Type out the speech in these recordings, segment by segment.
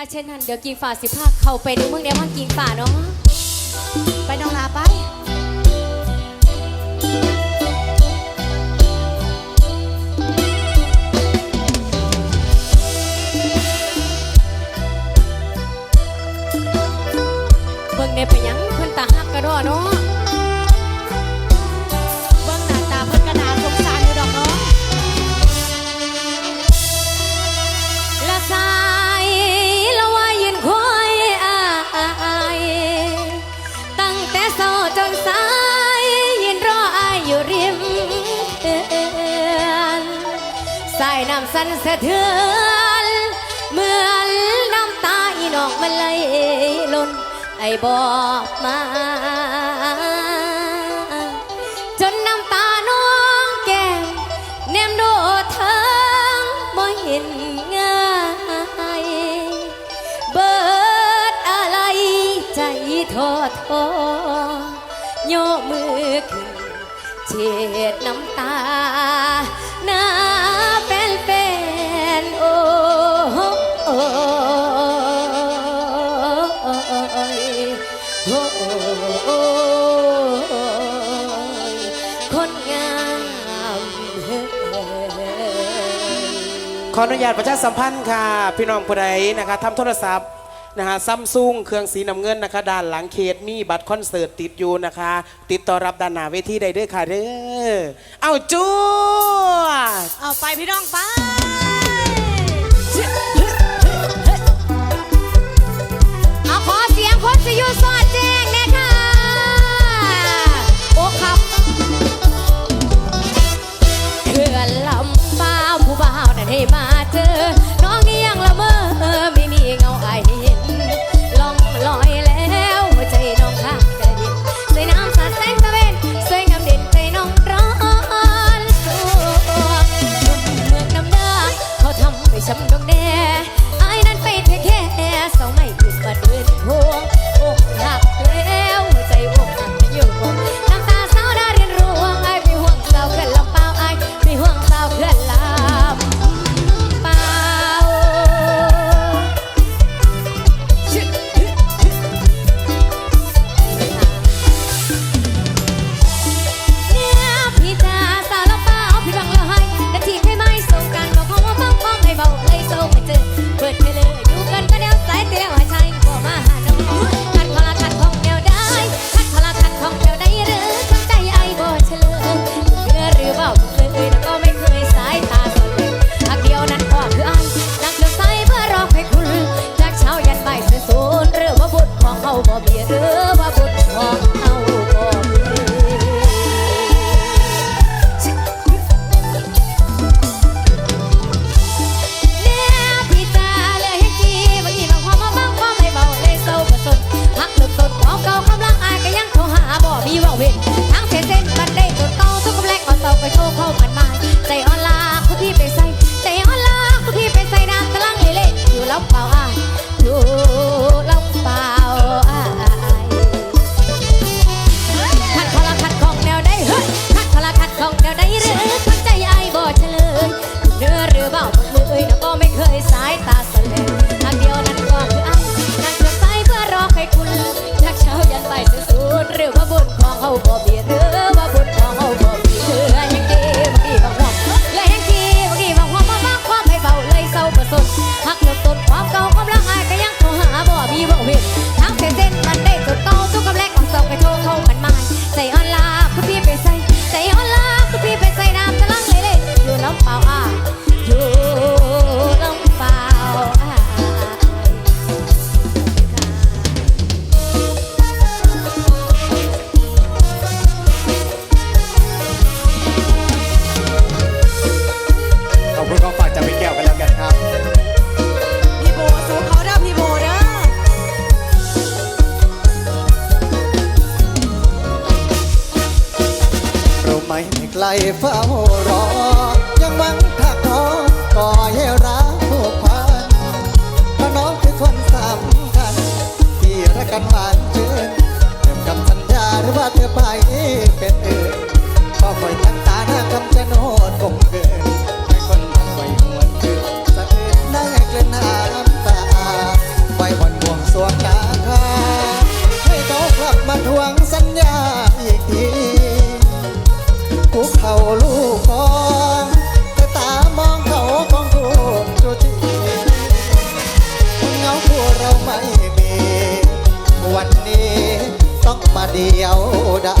าเช่นนั้นเดี๋ยวกินฝ่าสิภาคเขาไปดูเมืองเดียว่ากินฝ่าเนาะไปน้องลาไป สายน้ำสันสะเทือนเหมือนน้ำตาอีนองมันไหลล้นไอบอกมา จนน้ำตาน้องแก้มเนมโดเทิงบ่เห็นง่ายเบิดอะไรใจท้อท้อโยมือขึ้นเช็ดน้ำตาน้า นโอ้ขออนุญาตประชาสัมพันธ์ค่ะ พี่น้องผู้ใดนะคะทำโทรศัพท์นะคะซัมซุงเครื่องสีน้ำเงินนะคะ ด้านหลังเขตมีบัตรคอนเสิร์ตติดอยู่นะคะ ติดต่อรับด้านหน้าเวทีได้ด้วยค่ะเด้อเอาจูเอาไปพี่น้องไป 전명 ไม่ไกลเฝ้ารอ ยังหวังทักน้อก่อให้รักผูกพันเพราน้องคือคนสำคัญที่รักกันหวานชื่นเติมคำสัญญาหรือว่าเธอไปเป็นอื่นก็คอยทั้งตาหน้าคำจะโนดคงเกินเป็คนทำไว้หัวจืดสะอื้นได้เกลื่อนหน้า มาเดียวได้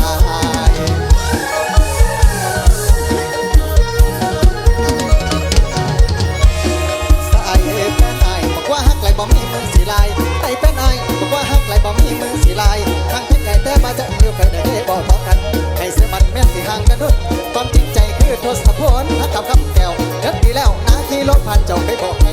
เป็นไอบอกว่าฮักไหลบ่มีมือสีลายไอเป็นไอบอกว่าฮักไหลบ่มีมือสีลายทางที่ไก่แต่มาจะอยู่กันได้บอกต่อกันให้เสื้อมันแม่นสีห่างกันด้วยความจริงใจคือทศพลฮักกัคำแก้วเด็ดดีแล้วนะที่รถผ่านเจ้าไปบอก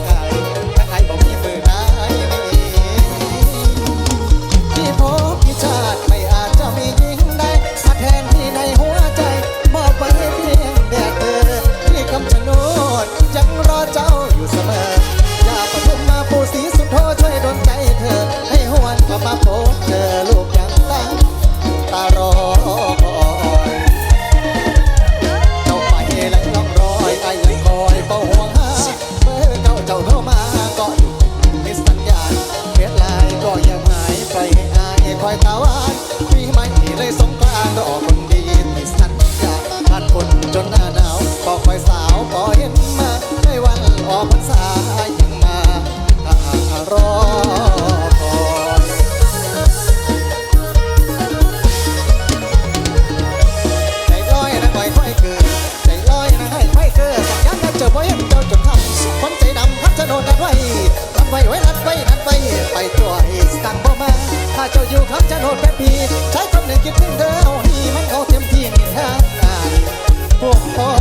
ใช้คนหนึ่งคิดถึงเธอเอาดีมันเอาเต็มที่นี่ท่าพวกพ่อ